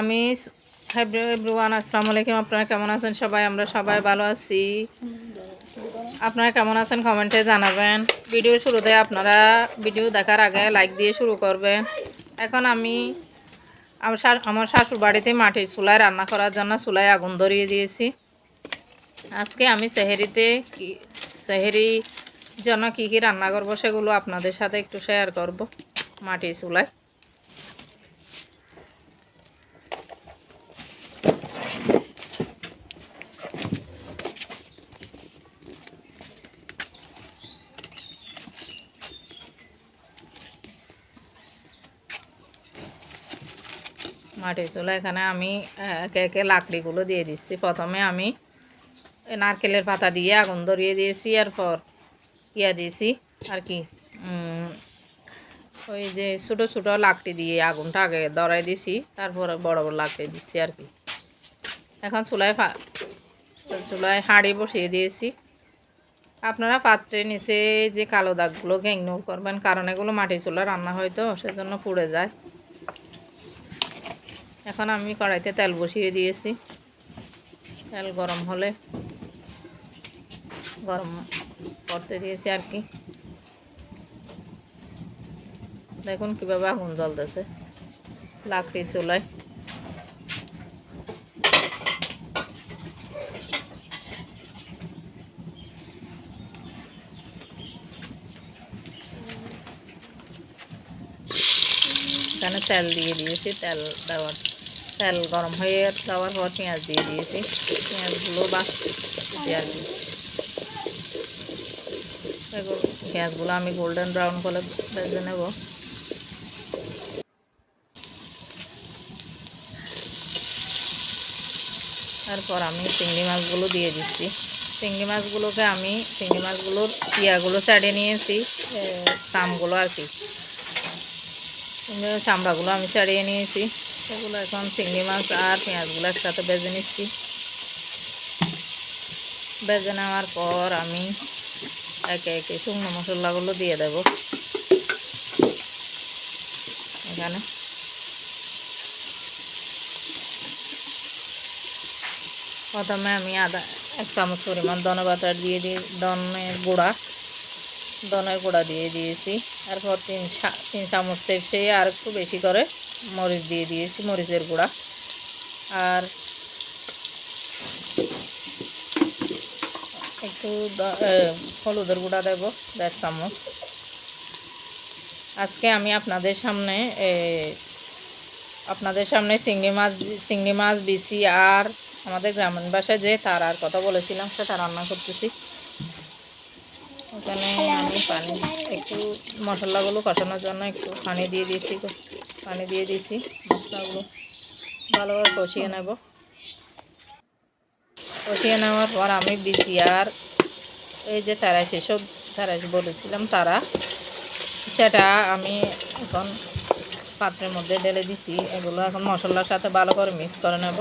আমি এভরিওয়ান আসসালামু আলাইকুম আপনারা কেমন আছেন সবাই? আমরা সবাই ভালো আছি। আপনারা কেমন আছেন কমেন্টে জানাবেন। ভিডিও শুরুতে আপনারা ভিডিও দেখার আগে লাইক দিয়ে শুরু করবেন। এখন আমি আমার শাশুর বাড়িতে মাটির চুলায় রান্না করার জন্য চুলায় আগুন ধরিয়ে দিয়েছি। আজকে আমি সেহেরিতে কি, সেহেরি জন্য কী কী রান্না করব সেগুলো আপনাদের সাথে একটু শেয়ার করব মাটির চুলায়। মাটির চুলা, এখানে আমি একে একে লাকড়িগুলো দিয়ে দিচ্ছি। প্রথমে আমি নারকেলের পাতা দিয়ে আগুন ধরিয়ে দিয়েছি, এরপর ইয়া দিয়েছি আর কি ওই যে ছোটো ছোটো লাকড়ি দিয়ে আগুনটা আগে ধরাই দিছি তারপরে বড় বড় লাকড়ি দিচ্ছি আর কি। এখন চুলায় চুলায় হাঁড়ি বসিয়ে দিয়েছি। আপনারা পাত্রের নিচে যে কালো দাগগুলোকে ইগনোর করবেন, কারণ এগুলো মাটির চুলা রান্না হয় তো, সেজন্য পুড়ে যায়। এখন আমি কড়াইতে তেল বসিয়ে দিয়েছি। তেল গরম হলে গরম করতে দিয়েছি আর কি। দেখুন কীভাবে আগুন জ্বলতেছে। লাকড়ি চুলায়। এখানে তেল দিয়ে দিয়েছি, তেল দেওয়ার তেল গরম হয়ে যাওয়ার পর পেঁয়াজ দিয়ে দিয়েছি। পেঁয়াজগুলো বাঁচতেছি আর পেঁয়াজগুলো আমি গোল্ডেন ব্রাউন করে ভেজে নেব। তারপর আমি চিংড়ি মাছগুলো দিয়ে দিচ্ছি। চিংড়ি মাছগুলোকে আমি, চিংড়ি মাছগুলোর পিয়াগুলো সাইডে নিয়েছি সামগুলো আর কি। চামড়াগুলো আমি ছাড়িয়ে নিয়েছি। সেগুলো এখন চিংড়ি মাছ আর পেঁয়াজগুলো একসাথে বেজে নিচ্ছি। বেজে নেওয়ার পর আমি একে একে শুকনো মশলাগুলো দিয়ে দেব। এখানে। প্রথমে আমি আদা, এক চামচ পরিমাণ ধনে বাটার দিয়ে দিয়ে ধনের গুঁড়া ধনের গুঁড়া দিয়ে দিয়েছি। তারপর তিন তিন চামচের সে আর একটু বেশি করে মরিচ দিয়ে দিয়েছি, মরিচের গুঁড়া। আর একটু হলুদের গুঁড়া দেব, দেড় চামচ। আজকে আমি আপনাদের সামনে আপনাদের সামনে চিংড়ি মাছ চিংড়ি মাছ বিসি আর আমাদের গ্রামীণ ভাষায় যে তার আর কথা বলেছিলাম, সেটা রান্না করতেছি। ওখানে আমি পানি, একটু মশলাগুলো কষানোর জন্য একটু পানি দিয়ে দিয়েছি পানি দিয়ে দিয়েছি, মশলাগুলো ভালোভাবে কষিয়ে নেব। কষিয়ে নেওয়ার পর আমি দিছি আর এই যে তারা সেসব তারা বলেছিলাম তারা, সেটা আমি এখন পাত্রের মধ্যে ঢেলে দিছি। এগুলো এখন মশলার সাথে ভালো করে মিক্স করে নেব।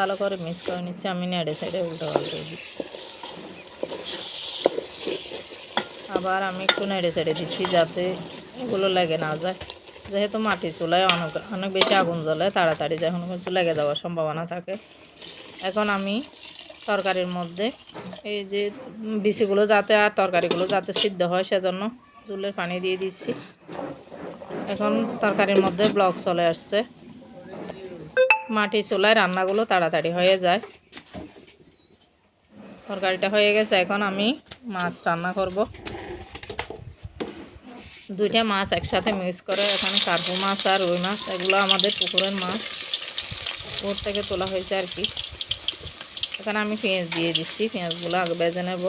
ভালো করে মিক্স করে নিচ্ছি, আমি নেড়ে সাইডে উল্টো পাল্টে দিচ্ছি। আবার আমি একটু নেড়ে ছেড়ে দিচ্ছি যাতে এগুলো লেগে না যায়। যেহেতু মাটি চুলায় অনেক অনেক বেশি আগুন জ্বলে, তাড়াতাড়ি যখন কিছু লেগে যাওয়ার সম্ভাবনা থাকে। এখন আমি তরকারির মধ্যে এই যে বিচিগুলো যাতে আর তরকারিগুলো যাতে সিদ্ধ হয় সেজন্য চুলের পানি দিয়ে দিচ্ছি। এখন তরকারির মধ্যে ব্লক চলে আসছে। মাটি চুলায় রান্নাগুলো তাড়াতাড়ি হয়ে যায়। তরকারিটা হয়ে গেছে, এখন আমি মাছ রান্না করব। দুইটা মাছ একসাথে মিক্স করে এখন কার্পু মাছ আর রুই মাছ, এগুলো আমাদের পুকুরের মাছ। পুকুর থেকে তোলা হয়েছে আর কি। এখানে আমি পেঁয়াজ দিয়ে দিচ্ছি, পেঁয়াজগুলো আগে বেজে নেব।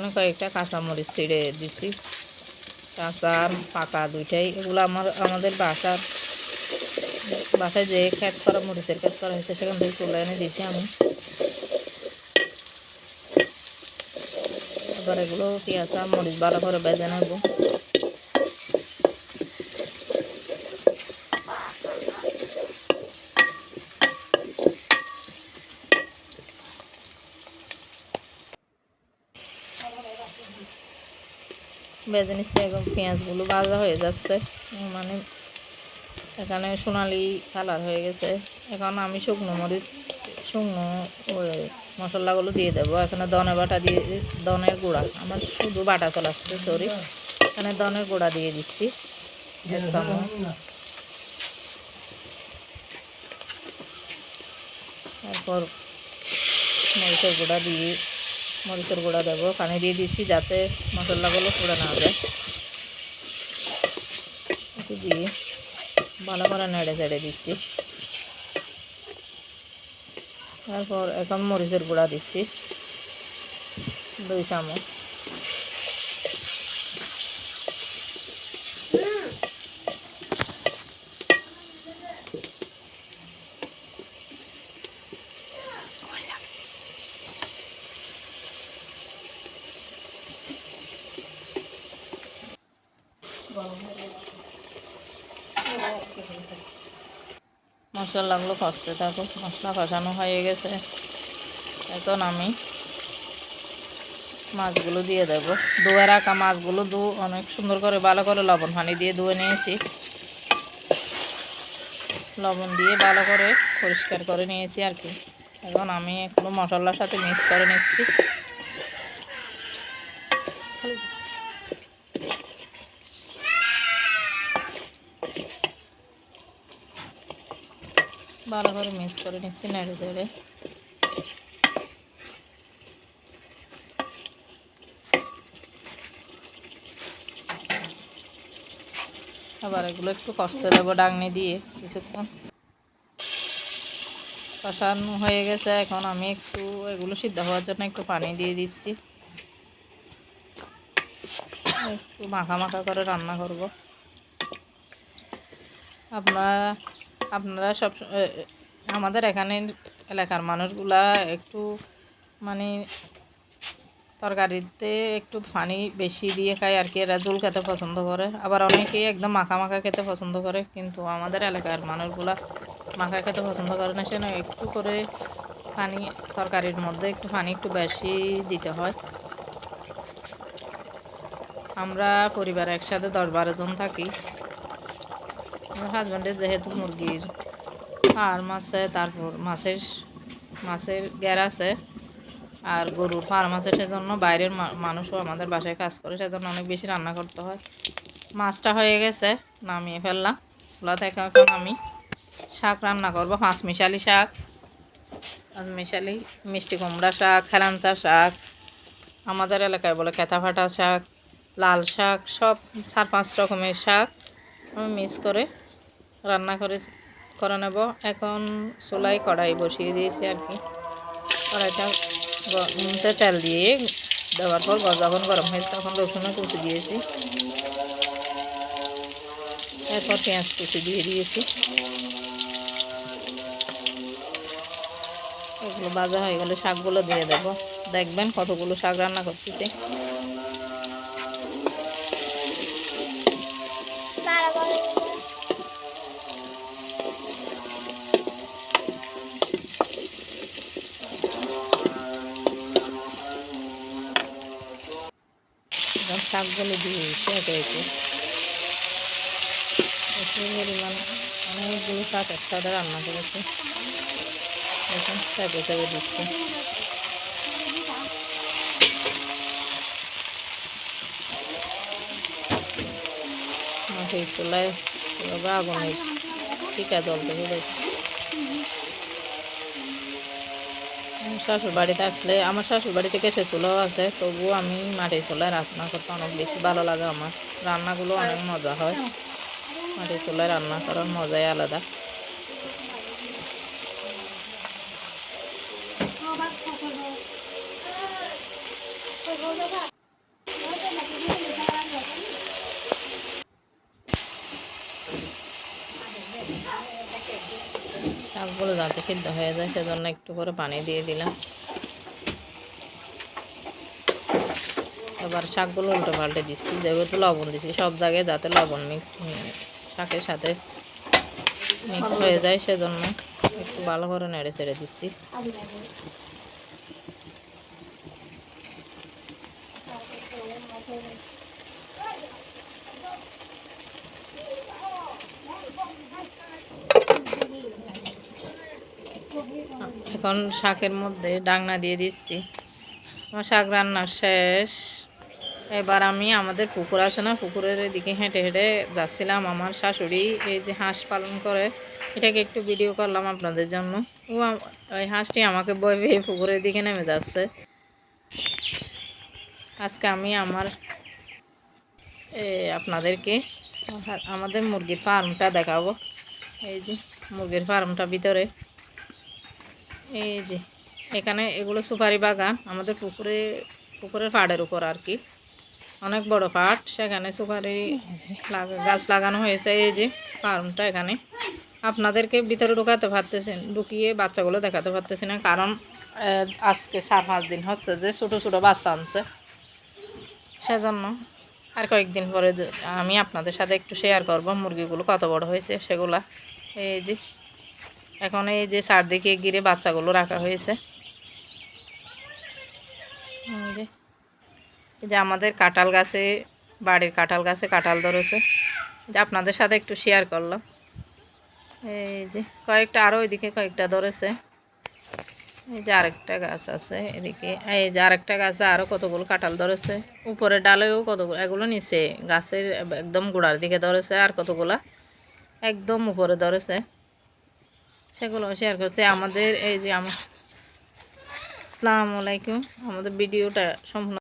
এখানে কয়েকটা কাঁচামরিচ ছিঁড়ে দিছি। কাঁচা পাকা দুইটাই। এগুলো আমার, আমাদের বাসার, বাসায় যে ক্ষেত করা মরিচের ক্ষেত করা হয়েছে, সেখান থেকে তুলে এনে দিয়েছি আমি। এবার এগুলো পেঁয়াজ মরিচ ভালো করে বেজে নেব। বেজে নিচ্ছে এখন পেঁয়াজগুলো ভাজা হয়ে যাচ্ছে। মানে এখানে সোনালি কালার হয়ে গেছে। এখন আমি শুকনো মরিচ, শুকনো মশলাগুলো দিয়ে দেবো। এখানে দনে বাটা দিয়ে দনের গুঁড়া। আমার শুধু বাটা চলাচ্ছে সরি এখানে দনের গুঁড়া দিয়ে দিচ্ছি তারপর মরিচের গুঁড়া দিয়ে মরিচের গুঁড়া দেবো। পানি দিয়ে দিচ্ছি যাতে মশলাগুলো পুড়ে না যায়। দিয়ে ভালো করে নেড়ে চেড়ে দিচ্ছি। তারপর এখন মরিচের গুঁড়া দিচ্ছি। দুই চামচ। মশলাগুলো কষতে থাকুক মশলা কষানো হয়ে গেছে। এখন আমি মাছগুলো দিয়ে দেব। ধুয়ে রাখা মাছগুলো দু অনেক সুন্দর করে ভালো করে লবণ পানি দিয়ে ধুয়ে নিয়েছি। লবণ দিয়ে ভালো করে পরিষ্কার করে নিয়েছি আর কি। এখন আমি একটু মশলার সাথে মিক্স করে নিচ্ছি। ভালো করে মিক্স করে নিচ্ছি, নেড়ে চেড়ে। আবার এগুলো একটু কষ্ট দেবো ডাংনি দিয়ে কিছুক্ষণ। কষানো হয়ে গেছে, এখন আমি একটু এগুলো সিদ্ধ হওয়ার জন্য একটু পানি দিয়ে দিচ্ছি। একটু মাখা মাখা করে রান্না করব। আপনারা আপনারা সব আমাদের এখানের এলাকার মানুষগুলা একটু মানে তরকারিতে একটু পানি বেশি দিয়ে খায় আর কি। এরা ঝোল খেতে পছন্দ করে। আবার অনেকেই একদম মাখা মাখা খেতে পছন্দ করে। কিন্তু আমাদের এলাকার মানুষগুলা মাখা খেতে পছন্দ করে না। সেজন্য একটু করে পানি, তরকারির মধ্যে একটু পানি একটু বেশি দিতে হয়। আমরা পরিবার একসাথে দশ বারো জন থাকি। আমার হাজব্যান্ডের যেহেতু মুরগির ফার্ম আছে, তারপর মাছের মাছের গ্যার আছে আর গরুর ফার্ম আছে, সেজন্য বাইরের মানুষও আমাদের বাসায় কাজ করে, সেজন্য অনেক বেশি রান্না করতে হয়। মাছটা হয়ে গেছে, নামিয়ে ফেললাম। চুলা থেকে এখন আমি শাক রান্না করব পাঁচ মিশালি শাক পাঁচ মিশালি মিষ্টি কুমড়া শাক, খেলাঞ্চা শাক, আমাদের এলাকায় বলে ফাটা শাক, লাল শাক, সব চার পাঁচ রকমের শাক আমি মিক্স করে রান্না করে করে নেব। এখন চুলাই কড়াই বসিয়ে দিয়েছি আর কি। কড়াইটা উনুনতে তেল দিয়ে দেওয়ার পর যখন গরম হয়েছে তখন রসুনও কুচি দিয়েছি। এরপর পেঁয়াজ কুচি দিয়ে দিয়েছি। এগুলো ভাজা হয়ে গেলে শাকগুলো দিয়ে দেব। দেখবেন কতগুলো শাক রান্না করতেছি। এখন শাকগুলো দিয়ে একে একে প্রচুর পরিমাণ অনেকগুলো শাক একসাথে রান্না করেছি। এখন চাপে চাপে দিচ্ছি। মাটির চুলায় আগুনের ঠিকা হবে আমার শ্বশুর আসলে আমার শ্বশুর বাড়ি থেকে আছে, তবুও আমি মাটির চুলায় রান্না করতে অনেক বেশি ভালো লাগে আমার। রান্নাগুলো অনেক মজা হয়। মাটির চুলায় রান্না করার মজাই আলাদা। শাকগুলো যাতে সিদ্ধ হয়ে যায় সেজন্য একটু করে পানি দিয়ে দিলাম। এবার শাকগুলো উল্টো পাল্টে দিচ্ছি, যেহেতু লবণ দিচ্ছি সব জায়গায় যাতে লবণ মিক্স শাকের সাথে মিক্স হয়ে যায় সেজন্য একটু ভালো করে নেড়ে ছেড়ে দিচ্ছি। এখন শাকের মধ্যে ডাংনা দিয়ে দিচ্ছি। আমার শাক রান্না শেষ। এবার আমি আমাদের পুকুর আছে না, পুকুরের দিকে হেঁটে হেঁটে যাচ্ছিলাম আমার শাশুড়ি। এই যে হাঁস পালন করে, এটাকে একটু ভিডিও করলাম আপনাদের জন্য। ও ওই হাঁসটি আমাকে বই পেয়ে পুকুরের দিকে নেমে যাচ্ছে। আজকে আমি আমার আপনাদেরকে আমাদের মুরগির ফার্মটা দেখাবো। এই যে মুরগির ফার্মটা ভিতরে। এই যে, এখানে এগুলো সুপারি বাগান, আমাদের পুকুরে, পুকুরের পাড়ের উপর আর কি। অনেক বড় পাট সেখানে সুপারি লাগা- গাছ লাগানো হয়েছে। এই যে, ফার্মটা এখানে। আপনাদেরকে ভিতরে ঢুকাতে পারতেছেন ঢুকিয়ে বাচ্চাগুলো দেখাতে পারতেছি না, কারণ আজকে চার পাঁচ দিন হচ্ছে যে ছোটো ছোটো বাচ্চা আনছে। সেজন্য আর কয়েকদিন পরে আমি আপনাদের সাথে একটু শেয়ার করব, মুরগিগুলো কত বড় হয়েছে, সেগুলা। এই যে এখন এই যে চারদিকে ঘিরে বাচ্চাগুলো রাখা হয়েছে। এই যে যে আমাদের কাঁঠাল গাছে, বাড়ির কাঁঠাল গাছে কাঁঠাল ধরেছে। যে আপনাদের সাথে একটু শেয়ার করলাম। এই যে কয়েকটা আরও ওইদিকে কয়েকটা ধরেছে। এই যে আরেকটা গাছ আছে এদিকে। এই যে আরেকটা গাছে আরও কতগুলো কাঁঠাল ধরেছে। উপরে ডালেও কতগুলো, এগুলো নিচে গাছের একদম গোড়ার দিকে ধরেছে আর কতগুলা একদম উপরে ধরেছে। সেগুলো শেয়ার করছে। আমাদের এই যে আমার আসসালামু আলাইকুম। আমাদের ভিডিওটা সম্পূর্ণ